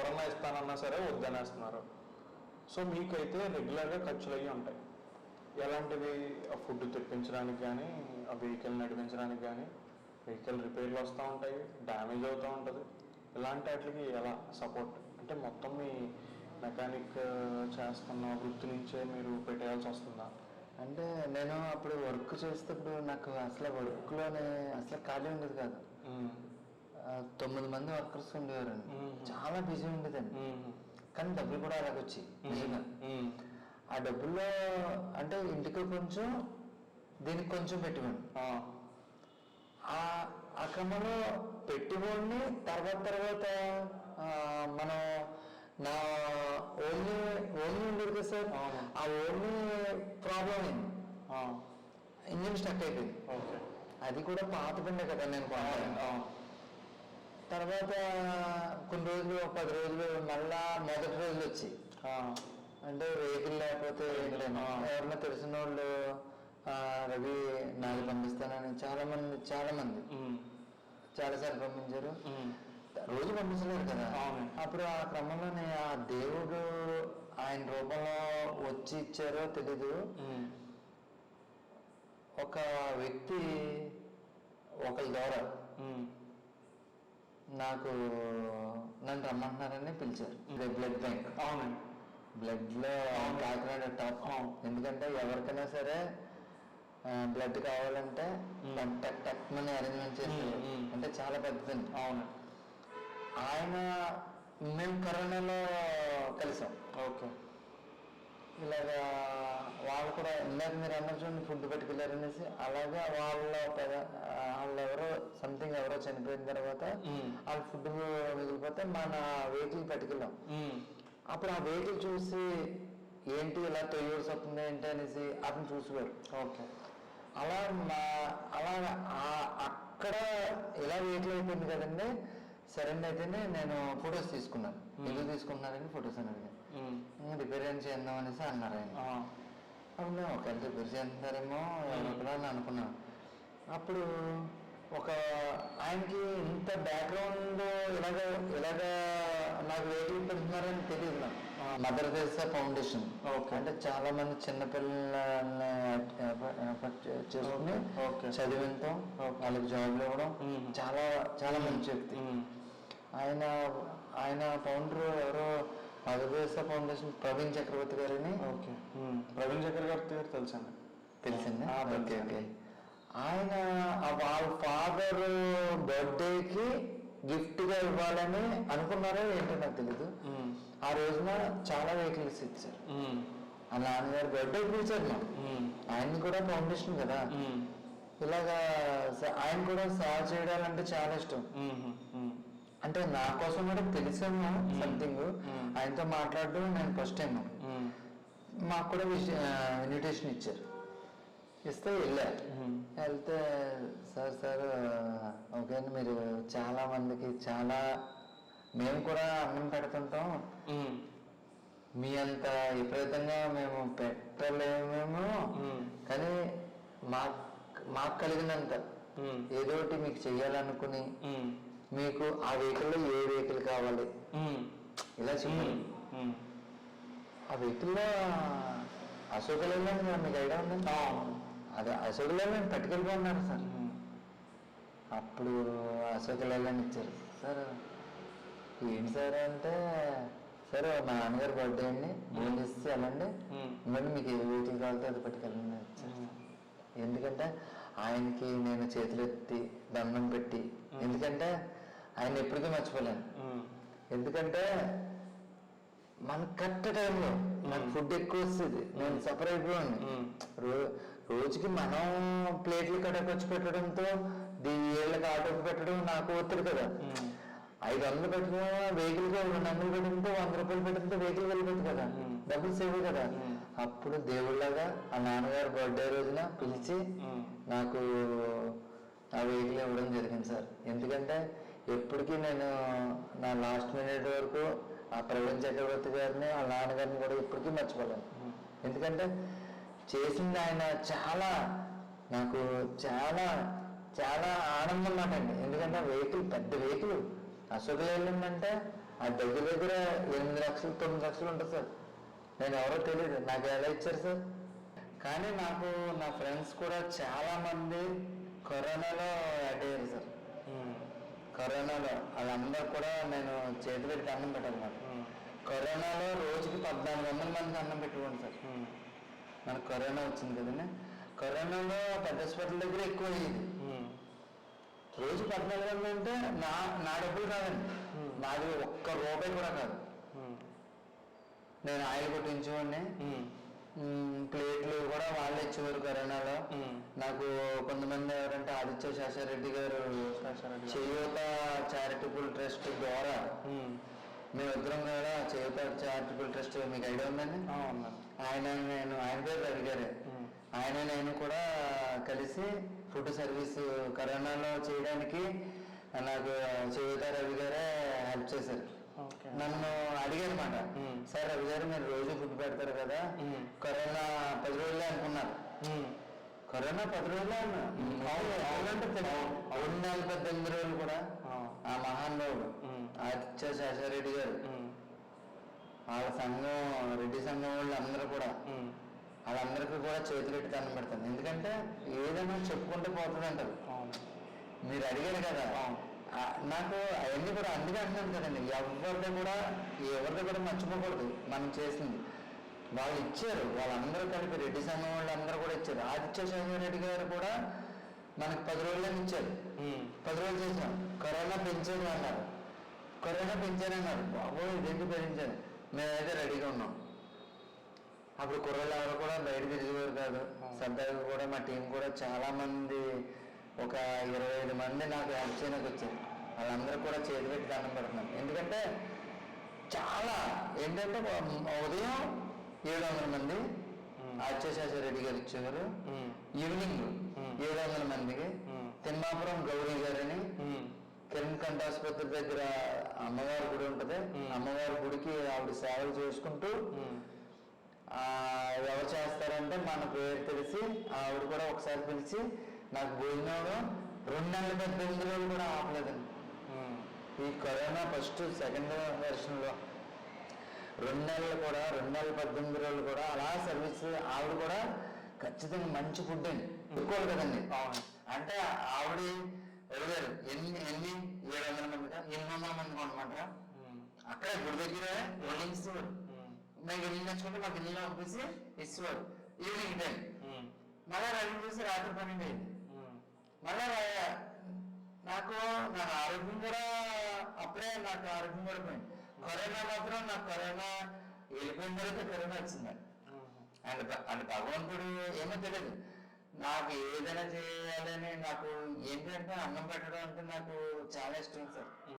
ఎవరన్నా ఇస్తానన్నా సరే వద్దనేస్తున్నారు. సో మీకైతే రెగ్యులర్గా ఖర్చులు అయ్యి ఉంటాయి ఎలాంటివి ఫుడ్ తెప్పించడానికి కానీ ఆ వెహికల్ నడిపించడానికి కానీ వెహికల్ రిపేర్లు వస్తూ ఉంటాయి డ్యామేజ్ అవుతూ ఉంటుంది. ఇలాంటి వాటికి ఎలా సపోర్ట్? అంటే మొత్తం మీ మెకానిక్ చేస్తున్న వృత్తి నుంచే మీరు పెట్టేయాల్సి వస్తుందా? అంటే నేను అప్పుడు వర్క్ చేసేటప్పుడు నాకు అసలు వర్క్లోనే అసలు ఖాళీ ఉండేది కాదు. ఆ, తొమ్మిది మంది వర్కర్స్ ఉండేవారండి. చాలా బిజీ ఉండేదండి. కానీ డబ్బులు కూడా అలాగొచ్చి. ఆ డబ్బుల్లో అంటే ఇంటికి కొంచెం దీనికి కొంచెం పెట్టుకోండి ఆ. క్రమంలో పెట్టుబడిని తర్వాత తర్వాత మనం నా ఓన్లీ ఓన్లీ ఉండేది కదా సార్. ఆ ఓన్లీ ప్రాబ్లం అయింది. ఇంజిన్ స్టక్ అయిపోయింది ఓకే అది కూడా పాత బండే కదా నేను. తర్వాత కొన్ని రోజులు ఒక పది రోజులు మళ్ళా మొదటి రోజులు వచ్చి. అంటే వెహికల్ లేకపోతే. ఎవరన్నా తెలిసిన వాళ్ళు రవి నాకు పంపిస్తానని చాలా మంది చాలా మంది మ్మ్. చాలా సార్లు పంపించారు. రోజు పంపించలేరు కదా. అప్పుడు ఆ క్రమంలోనే ఆ దేవుడు ఆయన రూపంలో వచ్చి ఇచ్చారో తెలీదు. ఒక వ్యక్తి ఒకరి ద్వారా. నాకు నన్ను రమ్మంటున్నారని పిలిచారు. బ్లడ్ బ్యాంక్ అవునండి. బ్లడ్లో కాకినాడ టాప్ ఎందుకంటే ఎవరికైనా సరే బ్లడ్ కావాలంటే. టక్ టక్ మని అరేంజ్మెంట్ చేస్తారు. అంటే చాలా పెద్దదండి. అవును. ఆయన మేము కరోనాలో కలిసాం. ఓకే. ఇలాగా వాళ్ళు కూడా ఇందాక మీరు అన్నారు చూడండి ఫుడ్ పట్టుకెళ్ళారు అనేసి అలాగా వాళ్ళ వాళ్ళు ఎవరో సంథింగ్ ఎవరో చనిపోయిన తర్వాత. వాళ్ళ ఫుడ్ మిగిలిపోతే మన వెహికల్ పట్టుకెళ్ళాం. అప్పుడు ఆ వెహికల్ చూసి ఏంటి ఇలా తొయ్యవలసి వస్తుంది ఏంటి అనేసి అతను చూసేవారు ఓకే అలా మా అలా అక్కడ ఇలా వెహికల్ అయిపోయింది కదండి సరేండి అయితేనే నేను ఫొటోస్ తీసుకున్నాను ఎందుకు తీసుకున్నారని ఫొటోస్ అని. రిపేర్ ఏం చేద్దాం అనేసి అన్నారు ఆయన. అప్పుడు నేను ఒకవేళ రిపేర్ చేస్తున్నారేమో ఎవరొకరా అని అనుకున్నాను అప్పుడు ఒక ఆయనకి ఇంత బ్యాక్గ్రౌండ్ ఇలాగ ఇలాగ నాకు వెహికల్ పెడుతున్నారని తెలియదు నాకు మదర్ తెరిసా ఫౌండేషన్. అంటే చాలా మంది చిన్నపిల్లల్ని చేసుకుని. చదివించడం వాళ్ళకి జాబ్లు ఇవ్వడం. చాలా చాలా మంచి వ్యక్తి మ్మ్. ఆయన ఆయన ఫౌండర్ ఎవరో తెరిసా ఫౌండేషన్ ప్రవీణ్ చక్రవర్తి గారని ఓకే. ప్రవీణ్ చక్రవర్తి గారు తెలుసండి తెలిసింది ఓకే ఆయన వాళ్ళ ఫాదర్ బర్త్డేకి గిఫ్ట్గా ఇవ్వాలని అనుకున్నారో ఏంటో నాకు తెలీదు. ఆ రోజున చాలా వెహికల్స్ ఇచ్చారు. ఆ నాన్నగారు బర్త్డే పిలిచారు. ఆయన కూడా ఫౌండేషన్ కదా. ఇలాగా ఆయన కూడా సేవ చేయడాలంటే చాలా ఇష్టం. అంటే నా కోసం కూడా తెలిసాము సంథింగ్. ఆయనతో మాట్లాడడం నేను ఫస్ట్ టైం. మాకు కూడా ఇన్విటేషన్ ఇచ్చారు ఇస్తే వెళ్ళా. వెళ్తే సార్ సార్ ఓకే అండి మీరు చాలా మందికి చాలా మేము కూడా అన్నం పెడుతుంటాం. మీ అంత విపరీతంగా మేము పెట్టలేమేమో మ్మ్. కానీ మా మాకు కలిగినంత మ్మ్. ఏదో ఒకటి మీకు చెయ్యాలనుకుని. మీకు ఆ వెహికల్లో ఏ వెహికల్ కావాలి. ఇలా. మ్మ్. ఆ వెహికల్లో అశోక్ లేలాండ్ మీకు ఐడియా ఉంది? అదే అశోక్ లేలాండ్ పట్టుకెళ్ళిపోన్నారు సార్. అప్పుడు అశోక్ లేలాండ్ ఇచ్చారు? సార్. ఏంటి సార్ అంటే సరే మా నాన్నగారి బర్త్డే అండి. ఫోన్ చేసి వెళ్ళండి. ఇవ్వండి మీకు ఏ వెహికల్ కావాలితే అది పట్టుకెళ్ళండి ఎందుకంటే ఆయనకి నేను చేతులు ఎత్తి దండం పెట్టి ఎందుకంటే ఆయన ఎప్పటికీ మర్చిపోలేను. ఎందుకంటే మన కరెక్ట్ టైంలో నాకు ఫుడ్ ఎక్కువ వస్తుంది నేను మ్మ్. రో రోజుకి మనం ప్లేట్లు కట్టకొచ్చి పెట్టడంతో దీ ఏళ్ళకి ఆటోకి పెట్టడం నాకు ఒత్తిడి కదా. ఐదు వందలు పెట్టిన వెహికల్కి రెండు వందలు పెట్టడంతో వంద రూపాయలు పెట్టడంతో వెహికల్ వెళ్ళిపోతుంది కదా. డబ్బులు సేవ్ కదా. అప్పుడు దేవుళ్ళగా ఆ నాన్నగారు బర్త్డే రోజున పిలిచి. నాకు ఆ వెహికల్ ఇవ్వడం జరిగింది సార్ ఎందుకంటే ఎప్పటికీ నేను నా లాస్ట్ మినిట్ వరకు ఆ ప్రవీణ్ చక్రవర్తి గారిని ఆ నాన్నగారిని కూడా ఎప్పటికీ మర్చిపోలేను. ఎందుకంటే చేసింది ఆయన చాలా నాకు చాలా చాలా ఆనందం మాట అండి. ఎందుకంటే వెహికల్ పెద్ద వెహికల్ అశోక్ లేలండ్ అంటే ఆ దగ్గర దగ్గర ఎనిమిది లక్షలు తొమ్మిది లక్షలు ఉంటుంది సార్. నేను ఎవరో తెలియదు నాకు ఎలా ఇచ్చారు సార్? కానీ నాకు నా ఫ్రెండ్స్ కూడా చాలా మంది కరోనాలో యాడ్ సార్. కరోనాలో వాళ్ళందరూ కూడా నేను చేతి పెట్టి అన్నం ఉమ్, కరోనాలో రోజుకి పద్నాలుగు వందల మందికి అన్నం పెట్టుకోండి సార్. మనకు కరోనా వచ్చింది కదండి. కరోనాలో పెద్ద హాస్పిటల్ దగ్గర ఎక్కువ అయ్యేది రోజు పద్నాలుగు వందలు అంటే నా నా డబ్బులు కాదండి. నాది ఒక్క రూపాయి కూడా కాదు. నేను ఆయిల్ మ్మ్, ప్లేట్లు కూడా వాళ్ళే ఇచ్చేవారు కరోనాలో. నాకు కొంతమంది ఎవరంటే ఆదిత్య శేషారెడ్డి గారు. చేయూత చారిటబుల్ ట్రస్ట్ ద్వారా మేమిద్దరం కూడా చేయూత చారిటబుల్ ట్రస్ట్ మీకు ఐడియా ఉందండి? ఆయన నేను ఆయన పేరు రవి గారే. ఆయన నేను కూడా కలిసి ఫుడ్ సర్వీస్ కరోనాలో చేయడానికి నాకు చేయూత రవి గారే హెల్ప్ చేశారు. నన్ను అడిగారు మాట మ్మ్. సార్ రవి గారు మీరు రోజు ఫుడ్ పెడతారు కదా. కరోనా పది రోజులే అనుకున్నారు. కరోనా పది రోజులే అవును అవునంటే రెండు నెలల పద్దెనిమిది రోజులు కూడా. ఆ, మహానుభావుడు. ఆదిత్య శేషారెడ్డి గారు. వాళ్ళ సంఘం రెడ్డి సంఘం వాళ్ళు అందరూ కూడా వాళ్ళందరికీ కూడా చేతులెట్టి దండం పెడతాను. ఎందుకంటే ఏదైనా చెప్పుకుంటూ పోతుంది అంటారు అవును. మీరు అడిగారు కదా నాకు అవన్నీ కూడా అందుకే అంటున్నాను కదండి. ఎవరిది కూడా ఎవరిది కూడా మర్చిపోకూడదు. మనం చేసింది. వాళ్ళు ఇచ్చారు. వాళ్ళందరూ కలిపి రెడ్డి సంఘం వాళ్ళందరూ కూడా ఇచ్చారు. ఆదిత్య రెడ్డి గారు కూడా మనకి పది రోజులని ఇచ్చారు. పది రోజులు చేసాం కరోనా పెంచారు అన్నారు. కరోనా పెంచారన్నారు బాబోయ్ ఇదేంటి పెంచారు మేమైతే రెడీగా ఉన్నాం. అప్పుడు కుర్రలు ఎవరు కూడా బయట తిరిగేవారు కాదు. సరదాగా కూడా మా టీం కూడా చాలా మంది ఒక ఇరవై ఐదు మంది నాకు హెల్ప్ చేయడానికి వచ్చారు వాళ్ళందరూ కూడా చేతి పెట్టి దండం పెడుతున్నాను ఎందుకంటే చాలా ఏంటంటే ఉదయం ఏడు వందల మంది ఆచార్య రెడ్డి గారు ఇచ్చేవారు ఈవినింగ్. ఏడు వందల మందికి. తిమ్మాపురం గౌరీ గారని కిరణ్ కంఠ ఆసుపత్రి దగ్గర అమ్మవారి గుడి ఉంటుంది. అమ్మవారి గుడికి ఆవిడ సేవలు చేసుకుంటూ ఎవరు చేస్తారంటే మన పేరు తెలిసి ఆవిడ కూడా ఒకసారి పిలిచి నాకు భోజనం రెండు నెలల పద్దెనిమిది రోజులు కూడా ఆపలేదండి. ఈ కరోనా ఫస్ట్ సెకండ్ వెర్షన్లో రెండు నెలలు కూడా రెండు నెలల పద్దెనిమిది రోజులు కూడా అలా సర్వీస్ ఆవిడ కూడా ఖచ్చితంగా మంచి ఫుడ్ అండి. ఎక్కువ కదండి. అంటే ఆవిడ అడిగారు ఎన్ని ఎన్ని ఏడు వందల మందిగా ఎనిమిది వందల మంది అనమాట. ఉమ్, అక్కడే గుడి దగ్గర వండింగ్ ఇస్తారు ఉమ్, మేము ఇల్లు తెచ్చుకుంటే మాకు ఇల్లు పంపించి ఇస్తారు ఈవినింగ్ టైం. మళ్ళీ రవి చూసి రాత్రి పన్నెండు అయింది. మళ్ళీ నాకు నాకు ఆరోగ్యం కూడా అప్పుడే నాకు ఆరోగ్యం కూడా పోయింది. కరోనా మాత్రం నాకు కరోనా వెళ్ళిపోయిన తర్వాత కరోనా వచ్చింది. అండ్ అండ్ భగవంతుడు ఏమో తెలియదు. నాకు ఏదైనా చేయాలని నాకు ఏంటంటే అన్నం పెట్టడం అంటే నాకు చాలా ఇష్టం సార్.